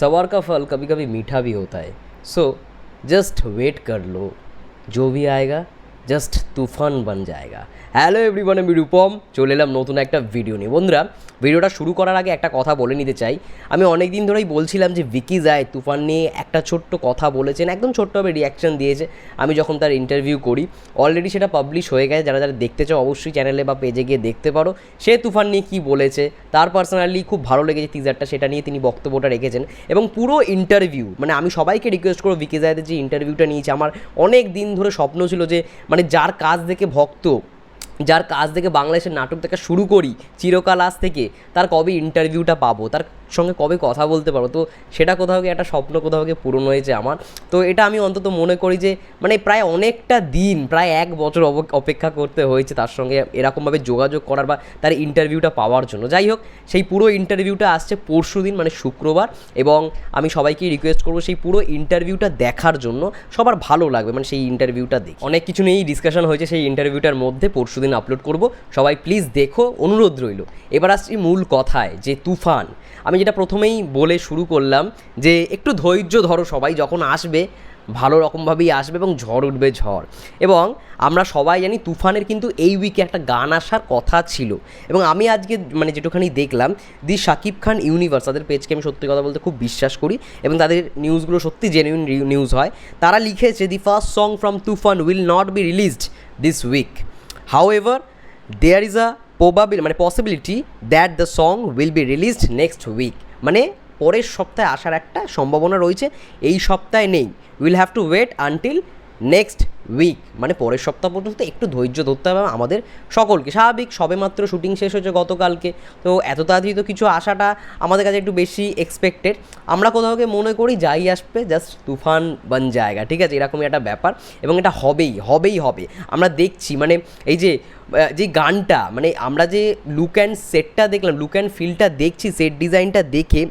सवार का फल कभी कभी मीठा भी होता है। सो जस्ट वेट कर लो। जो भी आएगा জাস্ট তুফান বান জায়গা। হ্যালো এভরিওয়ান আমি রূপম, চলে এলাম নতুন একটা ভিডিও নিয়ে। বন্ধুরা ভিডিওটা শুরু করার আগে একটা কথা বলে নিতে চাই। আমি অনেক দিন ধরেই বলছিলাম যে ভিকি যায়, তুফান নিয়ে একটা ছোট্ট কথা বলেছেন, একদম ছোট্টভাবে রিয়াকশন দিয়েছে। আমি যখন তার ইন্টারভিউ করি অলরেডি সেটা পাবলিশ হয়ে গেছে। যারা যারা দেখতে চাও, অবশ্যই চ্যানেলে বা পেজে গিয়ে দেখতে পারো। সে তুফান নিয়ে কী বলেছে, তার পার্সোনালি খুব ভালো লেগেছে টিজারটা সেটা নিয়ে তিনি বক্তব্যটা রেখেছেন। এবং পুরো ইন্টারভিউ মানে আমি সবাইকে রিকোয়েস্ট করব, ভিকি জায়দের যে ইন্টারভিউটা নিয়েছে, আমার অনেক দিন ধরে স্বপ্ন ছিল যে মানে যার কাজ দেখে ভক্ত, যার কাজ দেখে বাংলাদেশের নাটক দেখা শুরু করি, চিরকাল আজ থেকে, তার কবে ইন্টারভিউটা পাবো? তার সঙ্গে কবে কথা বলতে পারব? তো সেটা কোথাও গিয়ে একটা স্বপ্ন কোথাও গিয়ে পূরণ হয়েছে আমার। তো এটা আমি অন্তত মনে করি যে মানে প্রায় অনেকটা দিন, প্রায় এক বছর অপেক্ষা করতে হয়েছে তার সঙ্গে এরকমভাবে যোগাযোগ করার বা তার ইন্টারভিউটা পাওয়ার জন্য। যাই হোক, সেই পুরো ইন্টারভিউটা আসছে পরশু দিন মানে শুক্রবার, এবং আমি সবাইকে রিকোয়েস্ট করব সেই পুরো ইন্টারভিউটা দেখার জন্য সবার ভালো লাগবে মানে সেই ইন্টারভিউটা দেখে। অনেক কিছু নিয়েই ডিসকাশন হয়েছে সেই ইন্টারভিউটার মধ্যে, পরশু দিন আপলোড করব। সবাই প্লিজ দেখো, অনুরোধ রইল। এবার আসছি মূল কথায়, যে তুফান। আমি যেটা প্রথমেই বলে শুরু করলাম যে একটু ধৈর্য ধরো সবাই, যখন আসবে, ভালো রকমভাবেই আসবে এবং ঝড় উঠবে ঝড়। এবং আমরা সবাই জানি তুফানের কিন্তু এই উইকে একটা গান আসার কথা ছিল। এবং আমি আজকে মানে যেটুখানি দেখলাম, দি শাকিব খান ইউনিভার্স তাদের পেজকে আমি সত্যি কথা বলতে খুব বিশ্বাস করি এবং তাদের নিউজগুলো সত্যি জেনুইন নিউজ হয়। তারা লিখেছে the first song from Toofan will not be released this week however there is a probable মানে possibility that the song will be released next week মানে পরের সপ্তাহে আসার একটা সম্ভাবনা রয়েছে, এই সপ্তাহে নেই। Will have to wait until next week মানে পরের সপ্তাহ পর্যন্ত একটু ধৈর্য ধরতে হবে আমাদের সকলকে। স্বাভাবিক, সবেমাত্র শুটিং শেষ হয়েছে গতকালকে। তো এত তাড়াতাড়ি তো কিছু আসাটা আমাদের কাছে একটু বেশি এক্সপেক্টেড আমরা কোথাও গিয়ে মনে করি যাই আসবে জাস্ট তুফান বান জায়গা, ঠিক আছে? এরকমই একটা ব্যাপার এবং এটা হবেই হবেই, হবে। আমরা দেখছি মানে এই যে যে গানটা মানে আমরা যে লুক অ্যান্ড সেটটা দেখলাম লুক অ্যান্ড ফিলটা দেখছি সেট ডিজাইনটা দেখে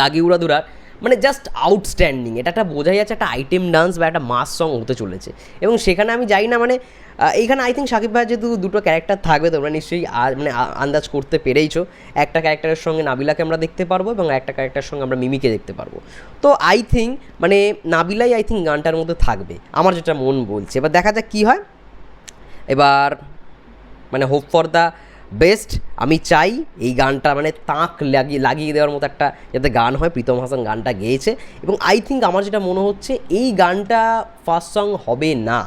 লাগি উড়াদুরার মানে জাস্ট আউটস্ট্যান্ডিং এটা একটা বোঝাই যাচ্ছে একটা আইটেম ডান্স বা একটা মাস সং হতে চলেছে। এবং সেখানে আমি যাই না মানে এইখানে আই থিঙ্ক সাকিব ভাই যেহেতু দুটো ক্যারেক্টার থাকবে, তোমরা নিশ্চয়ই মানে আন্দাজ করতে পেরেইছো। একটা ক্যারেক্টারের সঙ্গে নাবিলাকে আমরা দেখতে পারব এবং একটা ক্যারেক্টারের সঙ্গে আমরা মিমিকে দেখতে পারব। তো আই থিঙ্ক মানে নাবিলাই আই থিঙ্ক গানটার মধ্যে থাকবে, আমার যেটা মন বলছে। এবার দেখা যাক কী হয়। এবার মানে হোপ ফর দ্য বেস্ট। আমি চাই এই গানটা মানে তাঁক লাগিয়ে লাগিয়ে দেওয়ার মতো একটা যাতে গান হয়। প্রীতম হাসান গানটা গেয়েছে। এবং আই থিঙ্ক আমার যেটা মনে হচ্ছে, এই গানটা ফার্স্ট সং হবে না।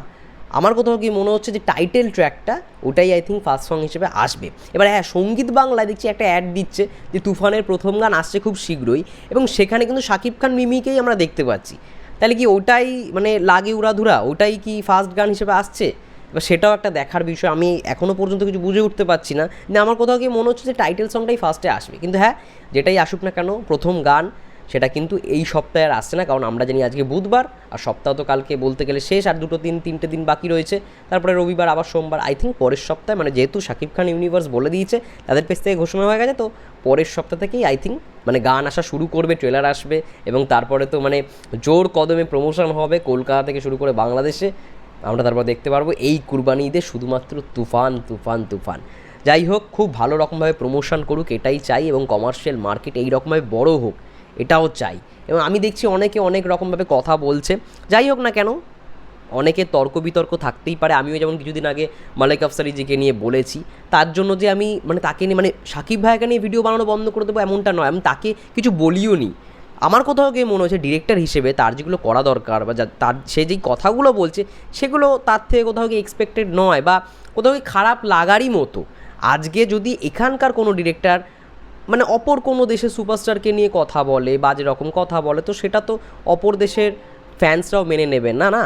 আমার কোথাও কি মনে হচ্ছে যে টাইটেল ট্র্যাকটা ওটাই আই থিঙ্ক ফার্স্ট সং হিসেবে আসবে। এবার হ্যাঁ সংগীত বাংলায় দেখছি একটা অ্যাড দিচ্ছে যে তুফানের প্রথম গান আসছে খুব শীঘ্রই। এবং সেখানে কিন্তু শাকিব খান মিমিকেই আমরা দেখতে পাচ্ছি। তাহলে কি ওটাই মানে লাগে উড়াধুরা? ওটাই কি ফার্স্ট গান হিসেবে আসছে? এবার সেটাও একটা দেখার বিষয়। আমি এখনও পর্যন্ত কিছু বুঝে উঠতে পারছি না। যে আমার কোথাও গিয়ে মনে হচ্ছে যে টাইটেল সংটাই ফার্স্টে আসবে। কিন্তু হ্যাঁ যেটাই আসুক না কেন, প্রথম গান, সেটা কিন্তু এই সপ্তাহে আর আসছে না। কারণ আমরা জানি আজকে বুধবার, আর সপ্তাহ তো কালকে বলতে গেলে শেষ, আর দুটো দিন তিনটে দিন বাকি রয়েছে। তারপরে রবিবার, আবার সোমবার আই থিঙ্ক পরের সপ্তাহে মানে যেহেতু শাকিব খান ইউনিভার্স বলে দিয়েছে, তাদের পেজ থেকে ঘোষণা হয়ে গেছে, তো পরের সপ্তাহ থেকেই আই থিঙ্ক মানে গান আসা শুরু করবে ট্রেলার আসবে, এবং তারপরে তো মানে জোর কদমে প্রমোশন হবে, কলকাতা থেকে শুরু করে বাংলাদেশে। আমরা তারপর দেখতে পারব এই কুরবানি ঈদে শুধুমাত্র তুফান তুফান তুফান। যাই হোক খুব ভালো রকমভাবে প্রমোশন করুক, এটাই চাই এবং কমার্শিয়াল মার্কেট এই রকমভাবে বড় হোক, এটাও চাই। এবং আমি দেখছি অনেকে অনেক রকমভাবে কথা বলছে। যাই হোক না কেন, অনেকে তর্ক বিতর্ক থাকতেই পারে। আমিও যেমন কিছুদিন আগে মালিক আফসারিজিকে নিয়ে বলেছি, তার জন্য যে আমি মানে তাকে নিয়ে মানে সাকিব ভাইকে নিয়ে ভিডিও বানানো বন্ধ করে দেবো এমনটা নয়। আমি তাকে কিছু বলিও নি। আমার কোথাও গিয়ে মনে হচ্ছে ডিরেক্টর হিসেবে তার যেগুলো করা দরকার বা তার সে যেই কথাগুলো বলছে, সেগুলো তার থেকে কোথাও গিয়ে এক্সপেক্টেড নয় বা কোথাও গিয়ে খারাপ লাগারই মতো। আজকে যদি এখানকার কোনো ডিরেক্টর মানে অপর কোনো দেশের সুপারস্টারকে নিয়ে কথা বলে বা যেরকম কথা বলে, তো সেটা তো অপর দেশের ফ্যান্সরাও মেনে নেবেন না না।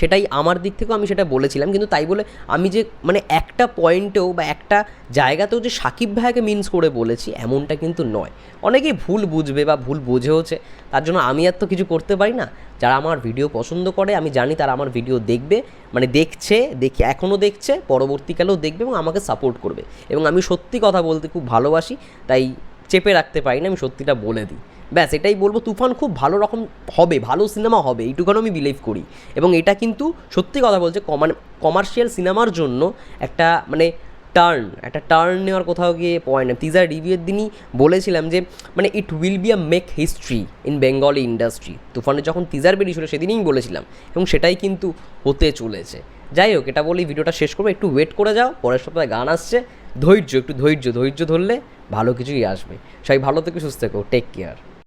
সেটাই আমার দিক থেকেও আমি সেটা বলেছিলাম। কিন্তু তাই বলে আমি যে মানে একটা পয়েন্টেও বা একটা জায়গাতেও যে সাকিব ভাইয়াকে মিন্স করে বলেছি, এমনটা কিন্তু নয়। অনেকেই ভুল বুঝবে বা ভুল বোঝেওছে, তার জন্য আমি আর তো কিছু করতে পারি না। যারা আমার ভিডিও পছন্দ করে, আমি জানি তারা আমার ভিডিও দেখবে মানে দেখছে, দেখে এখনও দেখছে, পরবর্তীকালেও দেখবে এবং আমাকে সাপোর্ট করবে। এবং আমি সত্যি কথা বলতে খুব ভালোবাসি, তাই চেপে রাখতে পারি না, আমি সত্যিটা বলে দিই। ব্যাস, এটাই বলব, তুফান খুব ভালো রকম হবে, ভালো সিনেমা হবে এইটুখানে আমি বিলিভ করি। এবং এটা কিন্তু সত্যি কথা বলছে কমান কমার্শিয়াল সিনেমার জন্য একটা মানে টার্ন একটা টার্ন নেওয়ার কোথাও গিয়ে পয়েন্ট তিজার রিভিউয়ের দিনই বলেছিলাম যে মানে it will be a make history in Bengali industry তুফানে যখন টিজার বেরিয়েছিল সেদিনই বলেছিলাম, এবং সেটাই কিন্তু হতে চলেছে। যাই হোক, এটা বলেই ভিডিওটা শেষ করব। একটু ওয়েট করে যাও, পরের সপ্তাহে গান আসছে। ধৈর্য, একটু ধৈর্য ধৈর্য ধরলে ভালো কিছুই আসবে। সবাই ভালো থেকে, সুস্থ থেকো। Take care